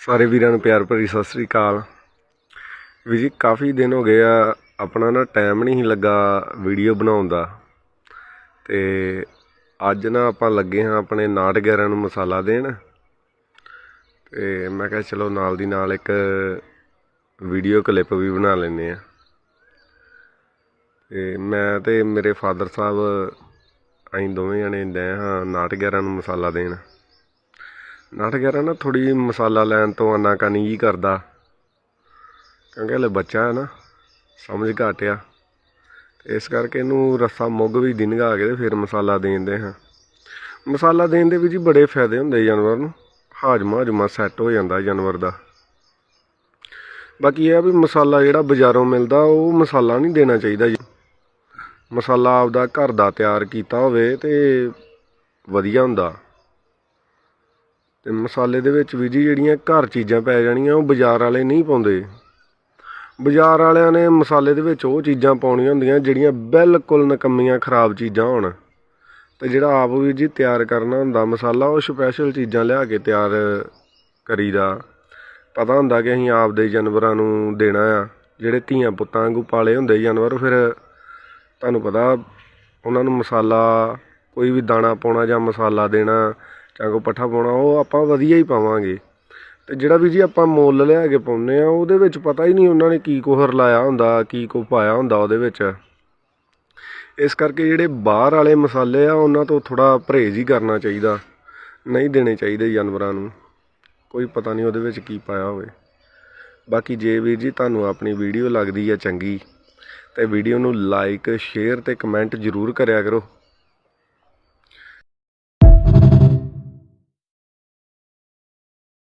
ਸਾਰੇ ਵੀਰਾਂ ਨੂੰ ਪਿਆਰ ਭਰੀ ਸਤਿ ਸ੍ਰੀ ਅਕਾਲ। ਵੀ ਜੀ, ਕਾਫੀ ਦਿਨ ਹੋ ਗਏ ਆ, ਆਪਣਾ ਨਾ ਟਾਈਮ ਨਹੀਂ ਸੀ ਲੱਗਾ ਵੀਡੀਓ ਬਣਾਉਣ ਦਾ। ਤੇ ਅੱਜ ਨਾ ਆਪਾਂ ਲੱਗੇ ਹਾਂ ਆਪਣੇ ਨਾਟਗਗੈਰਾਂ ਨੂੰ ਮਸਾਲਾ ਦੇਣ। ਤੇ ਮੈਂ ਕਿਹਾ ਚਲੋ ਨਾਲ ਦੀ ਨਾਲ ਇੱਕ ਵੀਡੀਓ ਕਲਿੱਪ ਵੀ ਬਣਾ ਲੈਨੇ ਆ ਤੇ ਮੈਂ ਤੇ ਮੇਰੇ ਫਾਦਰ ਸਾਹਿਬ, ਅਸੀਂ ਦੋਵੇਂ ਜਣੇ ਦੇ ਹਾਂ ਨਾਟਗੈਰਾਂ ਨੂੰ ਮਸਾਲਾ ਦੇਣ। ਨਾਟ ਗੈਰਾਂ ਨਾ ਥੋੜੀ ਮਸਾਲਾ ਲੈਣ ਤੋਂ ਆਨਾਕਾਨੀ ਜੀ ਕਰਦਾ। ਕਿਉਂਕਿ ਹਲੇ ਬੱਚਾ ਹੈ ਨਾ, ਸਮਝ ਘੱਟ ਆ। ਤੇ ਇਸ ਕਰਕੇ ਇਹਨੂੰ ਰੱਸਾ ਮੁੱਗ ਵੀ ਦਿਨਗਾ ਕੇ ਤੇ ਫਿਰ ਮਸਾਲਾ ਦੇਂਦੇ ਹਾਂ। ਮਸਾਲਾ ਦੇਣ ਦੇ ਵੀ ਜੀ ਬੜੇ ਫਾਇਦੇ ਹੁੰਦੇ ਜਾਨਵਰ ਨੂੰ। ਹਾਜਮਾ ਹਾਜਮਾ ਸੈੱਟ ਹੋ ਜਾਂਦਾ ਜਾਨਵਰ ਦਾ। ਬਾਕੀ ਇਹ ਆ ਵੀ ਮਸਾਲਾ ਜਿਹੜਾ ਬਾਜ਼ਾਰੋਂ ਮਿਲਦਾ, ਉਹ ਮਸਾਲਾ ਨਹੀਂ ਦੇਣਾ ਚਾਹੀਦਾ ਜੀ। ਮਸਾਲਾ ਆਪਦਾ ਘਰ ਦਾ ਤਿਆਰ ਕੀਤਾ ਹੋਵੇ ਤੇ ਵਧੀਆ ਹੁੰਦਾ। ਅਤੇ ਮਸਾਲੇ ਦੇ ਵਿੱਚ ਵੀ ਜੀ ਜਿਹੜੀਆਂ ਘਰ ਚੀਜ਼ਾਂ ਪੈ ਜਾਣੀਆਂ, ਉਹ ਬਾਜ਼ਾਰ ਵਾਲੇ ਨਹੀਂ ਪਾਉਂਦੇ। ਬਾਜ਼ਾਰ ਵਾਲਿਆਂ ਨੇ ਮਸਾਲੇ ਦੇ ਵਿੱਚ ਉਹ ਚੀਜ਼ਾਂ ਪਾਉਣੀਆਂ ਹੁੰਦੀਆਂ ਜਿਹੜੀਆਂ ਬਿਲਕੁਲ ਨਕੰਮੀਆਂ, ਖਰਾਬ ਚੀਜ਼ਾਂ ਹੋਣ। ਤੇ ਜਿਹੜਾ ਆਪ ਵੀ ਜੀ ਤਿਆਰ ਕਰਨਾ ਹੁੰਦਾ, ਮਸਾਲਾ ਉਹ ਸਪੈਸ਼ਲ ਚੀਜ਼ਾਂ ਲਿਆ ਕੇ ਤਿਆਰ ਕਰੀਦਾ। ਪਤਾ ਹੁੰਦਾ ਕਿ ਅਸੀਂ ਆਪ ਦੇ ਜਾਨਵਰਾਂ ਨੂੰ ਦੇਣਾ ਆ, ਜਿਹੜੇ ਧੀਆਂ ਪੁੱਤਾਂ ਵਾਂਗੂ ਪਾਲੇ ਹੁੰਦੇ ਜਾਨਵਰ, ਫਿਰ ਤੁਹਾਨੂੰ ਪਤਾ, ਉਹਨਾਂ ਨੂੰ ਮਸਾਲਾ, ਕੋਈ ਵੀ ਦਾਣਾ ਪਾਉਣਾ ਜਾਂ ਮਸਾਲਾ ਦੇਣਾ ਜਾਂ ਕੋਈ ਪੱਠਾ ਪਾਉਣਾ, ਉਹ ਆਪਾਂ ਵਧੀਆ ਹੀ ਪਾਵਾਂਗੇ। ਤੇ ਜਿਹੜਾ ਵੀ ਜੀ ਆਪਾਂ ਮੁੱਲ ਲਿਆ ਕੇ ਪਾਉਂਦੇ ਆ, ਉਹਦੇ ਵਿੱਚ ਪਤਾ ਹੀ ਨਹੀਂ ਉਹਨਾਂ ਨੇ ਕੀ ਕੁਹਰ ਲਾਇਆ ਹੁੰਦਾ, ਕੀ ਕੋ ਪਾਇਆ ਹੁੰਦਾ ਉਹਦੇ ਵਿੱਚ। ਇਸ ਕਰਕੇ ਜਿਹੜੇ ਬਾਹਰ ਵਾਲੇ ਮਸਾਲੇ ਆ, ਉਹਨਾਂ ਤੋਂ ਥੋੜਾ ਪਰਹੇਜ਼ ਹੀ ਕਰਨਾ ਚਾਹੀਦਾ। ਨਹੀਂ ਦੇਣੇ ਚਾਹੀਦੇ ਜਾਨਵਰਾਂ ਨੂੰ। ਕੋਈ ਪਤਾ ਨਹੀਂ ਉਹਦੇ ਵਿੱਚ ਕੀ ਪਾਇਆ ਹੋਵੇ। ਬਾਕੀ ਜੇ ਵੀਰ ਜੀ ਤੁਹਾਨੂੰ ਆਪਣੀ ਵੀਡੀਓ ਲੱਗਦੀ ਹੈ ਚੰਗੀ, ਤੇ ਵੀਡੀਓ ਨੂੰ ਲਾਈਕ, ਸ਼ੇਅਰ ਤੇ ਕਮੈਂਟ ਜ਼ਰੂਰ ਕਰਿਆ ਕਰੋ।